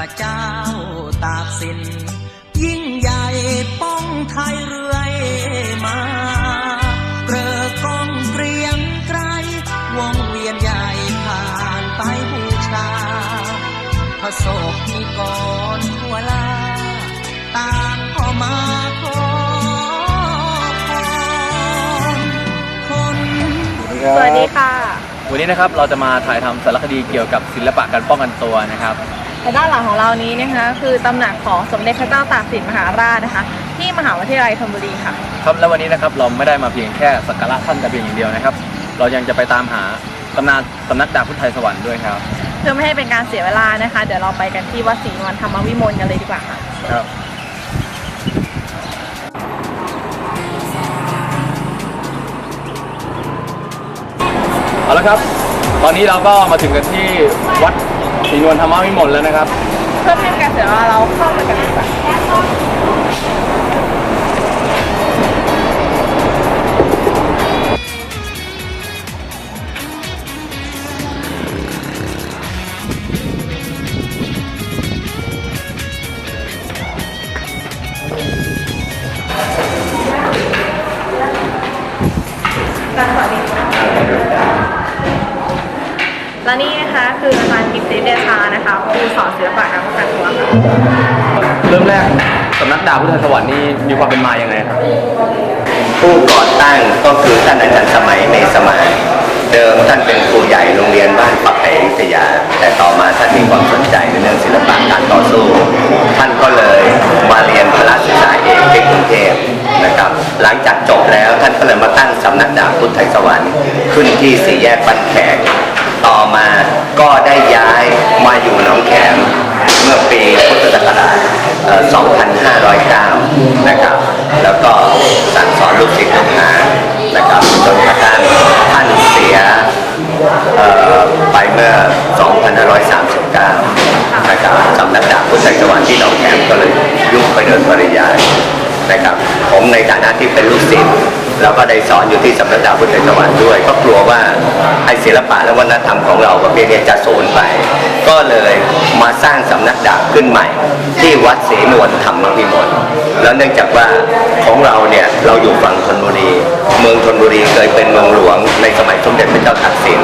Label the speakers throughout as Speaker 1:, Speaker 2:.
Speaker 1: ระเจ้าตากสิน ยิ่งใหญ่ป้องไทยเรื่อยมาเกลอกองเกรียงไกรวงเวียนใหญ่ผ่านไปบูชาพระโศกนิกรทั่วลาต่างก็มาขอพรคน
Speaker 2: สวัสดีค่ะ
Speaker 3: วันนี้นะครับเราจะมาถ่ายทำสารคดีเกี่ยวกับศิลปะการป้องกันตัวนะครับ
Speaker 2: และด้านหลังของเรานี้นะคะคือตำหนักของสมเด็จพระเจ้าตากสินมหาราชนะคะ ที่มหาวิทยาลัยธนบุรีค่ะ
Speaker 3: ครับแล้ววันนี้นะครับเราไม่ได้มาเพียงแค่สักการะท่านแต่เพียงอย่างเดียวนะครับ เรายังจะไปตามหาตำนานสำนักดาบพุทธไทยสวรรค์ด้วยครับ
Speaker 2: เพื่อไม่ให้เป็นการเสียเวลานะคะ เดี๋ยวเราไปกันที่วัดศรีนวลธรรมวิมลกันเลยดีกว่าค่ะ
Speaker 3: ครับเอาละครับ ตอนนี้เราก็มาถึงกันที่วัด ศรีนวลธรรมวิมลแล้วนะครับ
Speaker 2: เพื่อไม่ให้เป็นการเสียเวลาเราเข้าไปกันดีกว่าสวัสดีค่ะ และนี่นะคะคืออาจารย์กิตติเดชานะคะครูสอนศิลปะการป้องกันตัวค่ะ
Speaker 3: เริ่มแรกสำนักดาบพุทธไทยสวรรค์นี่มีความเป็นมาอย่างไรครับ
Speaker 4: ผู้ก่อตั้งก็คือท่านอาจารย์สมัยในสมัย เดิมท่านเป็นครูใหญ่โรงเรียนบ้านปักไห่วิทยา แต่ต่อมาท่านมีความสนใจในเรื่องศิลปะการต่อสู้ ท่านก็เลยมาเรียนพระศึกษาเอกที่กรุงเทพนะครับ หลังจากจบแล้วท่านก็เลยมาตั้งสำนักดาบพุทธไทยสวรรค์ ขึ้นที่สี่แยกบ้านแขกต่อ มาก็ได้ย้ายมาอยู่หนองแขมเมื่อปีพุทธศักราช2509 นะครับ แล้วก็สั่งสอนลูกศิษย์ลูกหานะครับจนกระทั่งท่านเสียไปเมื่อ 2539 นะครับสำนักดาบพุทธไทยสวรรค์ที่หนองแขมก็เลยยุบไปโดยปริยายนะครับ ผมในฐานะที่เป็นลูกศิษย์ แล้วก็ได้สอนอยู่ที่สำนักดาบพุทธสวรรค์ด้วย ก็กลัวว่าไอศิลปะและวัฒนธรรมของเราประเภทนี้จะสูญไป ก็เลยมาสร้างสำนักดาบขึ้นใหม่ ที่วัดศรีนวลธรรมวิมลแล้วเนื่องจากว่าของเราเนี่ยเราอยู่ฝั่งธนบุรี เมืองธนบุรีเคยเป็นเมืองหลวงในสมัยสมเด็จพระเจ้าตากสิน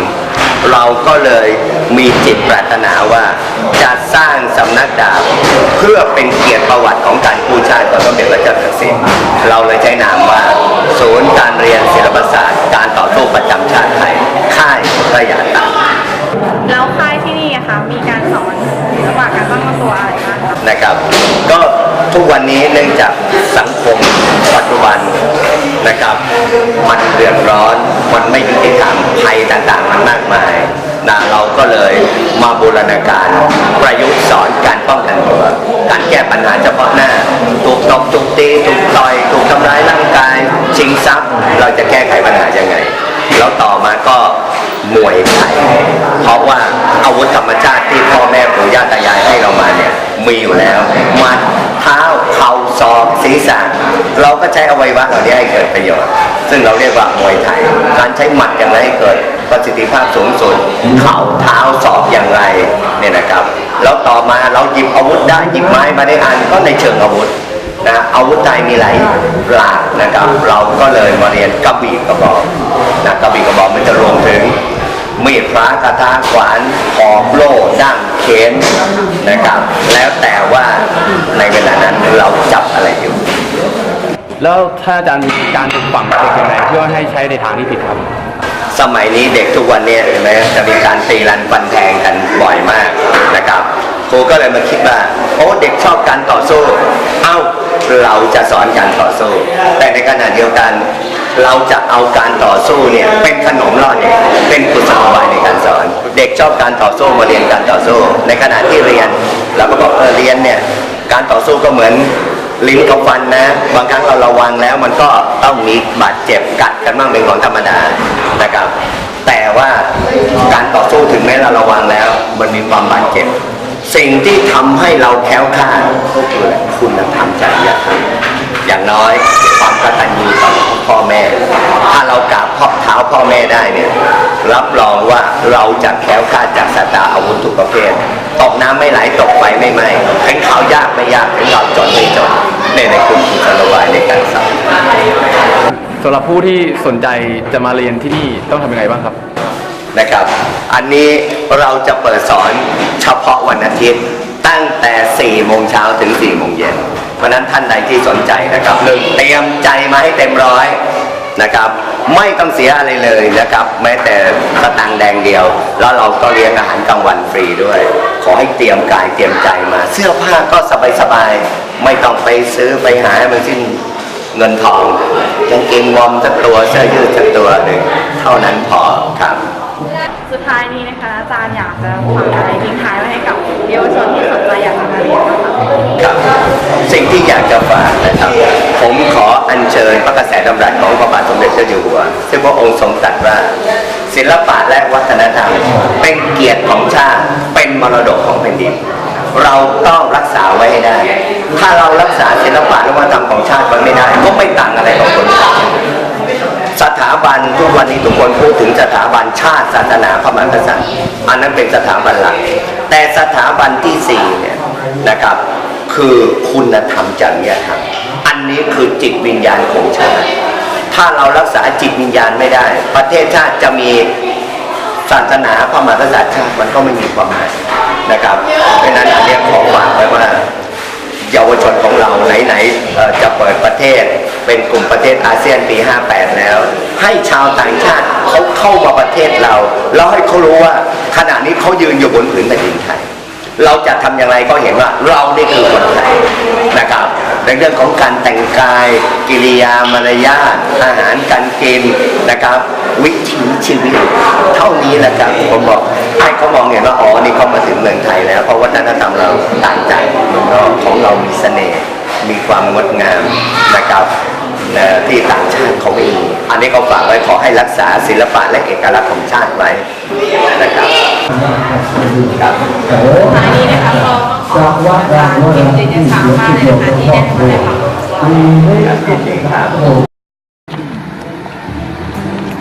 Speaker 4: เราก็เลยมีจิตปรารถนาว่าจะสร้างสำนักดาบเพื่อเป็นเกียรติประวัติของการกู้ชาติของสมเด็จพระเจ้าตากสินเราเลยใช้นามว่า ศูนย์การเรียนศิลปศาสตร์ การต่อสู้ประจำชาติไทย ค่ายพระยาตาก
Speaker 2: แล้วค่ายที่นี่อะคะมีการสอนศิลปะการป้องกันตัวอะไรบ้างคะ
Speaker 4: นะครับ ก็ทุกวันนี้เนื่องจากสังคมปัจจุบันนะครับ มันเดือดร้อน มันไม่ยุติธรรมภัยต่างๆ มันมากมายนะเราก็เลยมาบูรณาการประยุกต์สอนการป้องกันตัว การแก้ปัญหาเฉพาะหน้า ถูกตบถูกตีถูกต่อย ถูกทำร้ายร่างกาย ชิงทรัพย์เราจะแก้ไขปัญหายังไง แล้วต่อมาก็มวยไทยเพราะว่าอาวุธธรรมชาติที่พ่อแม่ปู่ย่าตายายให้เรามาเนี่ยมีอยู่แล้วมัดเท้าเข่าศอกศีรษะเราก็ใช้อวัยวะเหล่านี้ให้เกิดประโยชน์ ซึ่งเราเรียกว่ามวยไทย การใช้หมัดอย่างไรให้เกิดประสิทธิภาพสูงสุดเข่าเท้าศอกอย่างไรเนี่ยนะครับแล้วต่อมาเราหยิบอาวุธได้หยิบไม้มาได้อันก็ในเชิงอาวุธนะอาวุธไทยมีหลายหลากนะครับ ก็เลยมาเรียนกระบี่กระบอกนะกระบี่กระบอกมันจะรวมถึงมีดพระกระทะขวานหอกโล่ดั้งเขนนะครับ แล้วแต่ว่าในเวลานั้นเราจับอะไรอยู่
Speaker 3: แล้วถ้าอาจารย์มีการปลูกฝังเด็กยังไงเพื่อให้ใช้ในทางที่ผิดครับ
Speaker 4: สมัยนี้เด็กทุกวันนี้เห็นไหมจะมีการตีรันฟันแทงกันบ่อยมากนะครับ ครูก็เลยมาคิดว่าโอ้เด็กชอบการต่อสู้ เอ้าเราจะสอนการต่อสู้ แต่ในขณะเดียวกัน เราจะเอาการต่อสู้เนี่ยเป็นขนมล่อเด็กเป็นกุศโลบายในการสอน เด็กชอบการต่อสู้มาเรียนการต่อสู้ ในขณะที่เรียนเราก็บอกเออเรียนเนี่ยการต่อสู้ก็เหมือนลิ้นกับฟันนะ บางครั้งเราระวังแล้วมันก็ต้องมีบาดเจ็บกัดกันบ้างเป็นของธรรมดานะครับ แต่ว่าการต่อสู้ถึงแม้เราระวังแล้ว มันมีความบาดเจ็บ สิ่งที่ทำให้เราแคล้วคลาดก็คือคุณธรรมจริยธรรมอย่างน้อยความกตัญญูต่อพ่อแม่ ถ้าเรากราบพ่อเท้าพ่อแม่ได้เนี่ยรับรองว่าเราจะแคล้วคลาดจากสตาอาวุธทุกประเภทตกน้ำไม่ไหลตกไฟไม่ไหม้ถึงเขายากไม่ยากถึงเราจนไม่จนเนี่ยในกลุ่มกุศโลบายในการสอน
Speaker 3: สำหรับผู้ที่สนใจจะมาเรียนที่นี่ต้องทำยังไงบ้างครับ
Speaker 4: นะครับ อันนี้เราจะเปิดสอนเฉพาะวันอาทิตย์ตั้งแต่4โมงเช้าถึง4โมงเย็นเพราะนั้นท่านใดที่สนใจนะครับหนึ่งเตรียมใจมาให้เต็มร้อยนะครับ ไม่ต้องเสียอะไรเลยนะครับ แม้แต่สตังแดงเดียว แล้วเราก็เลี้ยงอาหารกลางวันฟรีด้วย ขอให้เตรียมกายเตรียมใจมา เสื้อผ้าก็สบายๆไม่ต้องไปซื้อไปหาให้มันสิ้นเงินทองกางเกงวอร์มสักตัวเสื้อยืดสักตัวหนึ่งเท่านั้นพอครับ
Speaker 2: สุดท้ายนี้นะคะอาจารย์อยากจะฝากอะไรทิ้งท้ายไว้ให้กับเยาวชนที่สนใจอยากจะมาเรียนบ้างคะ
Speaker 4: ครับสิ่งที่อยากจะฝากนะครับ ผมขออัญเชิญพระกระแสดำรัสของพระบาทสมเด็จเจ้าอยู่หัว ซึ่งพระองค์ทรงตรัสว่า ศิลปะและวัฒนธรรม เป็นเกียรติของชาติเป็นมรดกของแผ่นดิน เราต้องรักษาไว้ให้ได้ ถ้าเรารักษาศิลปะและวัฒนธรรมของชาติไว้ไม่ได้ ก็ไม่ต่างอะไรกับคนไทยสถา บันทุกวันนี้ทุกคนพูดถึงสถาบันชาติศาสนาพระมหากษัตริย์ อันนั้นเป็นสถาบันหลัก แต่สถาบันที่สี่เนี่ยนะครับคือคุณธรรมจริยธรรม อันนี้คือจิตวิญญาณของชาติ ถ้าเรารักษาจิตวิญญาณไม่ได้ ประเทศชาติจะมีศาสนาพระมหากษัตริย์ชาติมันก็ไม่มีความหมายนะครับเพราะฉะนั้นอันเนี้ขอฝากไว้ว่าเยาวชนของเราไหนๆจะเปิดประเทศ เป็นกลุ่มประเทศอาเซียนปี 58 แล้ว ให้ชาวต่างชาติเขาเข้ามาประเทศเราแล้วให้เขารู้ว่าขณะนี้เขายืนอยู่บนผืนแผ่นดินไทยเราจะทำอย่างไรก็เห็นว่าเรานี่คือคนไทยนะครับ ในเรื่องของการแต่งกาย กิริยามารยาทอาหารการกินนะครับ วิถีชีวิตเท่านี้แหละครับผมบอกให้เขามองเห็นว่าอ๋อนี่เขามาถึงเมืองไทยแล้ว เพราะวัฒนธรรมเราต่างจากเมืองนอกของเรามีเสน่ห์มีความงดงามนะครับ เอ่อที่ต่างชาติเขาไม่มีอันนี้เขาฝากไว้ขอให้รักษาศิลปะและเอกลักษณ์ของชาติไว้นะครับครับ
Speaker 2: ท้ายนี้นะคะก็ต้องขอบคุณอาจารรมจิตยช้ามากเลยนะคะที่ได้มาให้ความรู้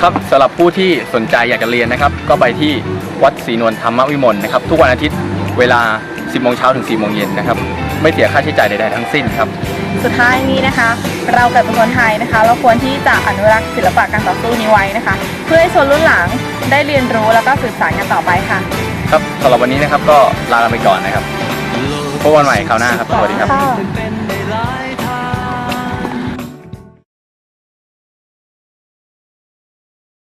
Speaker 3: ครับสำหรับผู้ที่สนใจอยากจะเรียนนะครับ ก็ไปที่วัดศรีนวลธรรมวิมลนะครับ ทุกวันอาทิตย์เวลา 10โมงเช้าถึง4โมงเย็นนะครับ ไม่เสียค่าใช้จ่ายใดๆทั้งสิ้นครับ
Speaker 2: สุดท้ายนี้นะคะ เราเกิดเป็นคนไทยนะคะ เราควรที่จะอนุรักษ์ศิลปะการต่อสู้นี้ไว้นะคะ เพื่อให้ชนรุ่นหลังได้เรียนรู้แล้วก็สื่อสารกันต่อไปค่ะ
Speaker 3: ครับสำหรับวันนี้นะครับก็ลากันไปก่อนนะครับพบกันใหม่คราวหน้าครับสวัสดีครับ
Speaker 2: ค่ะ
Speaker 1: เป็น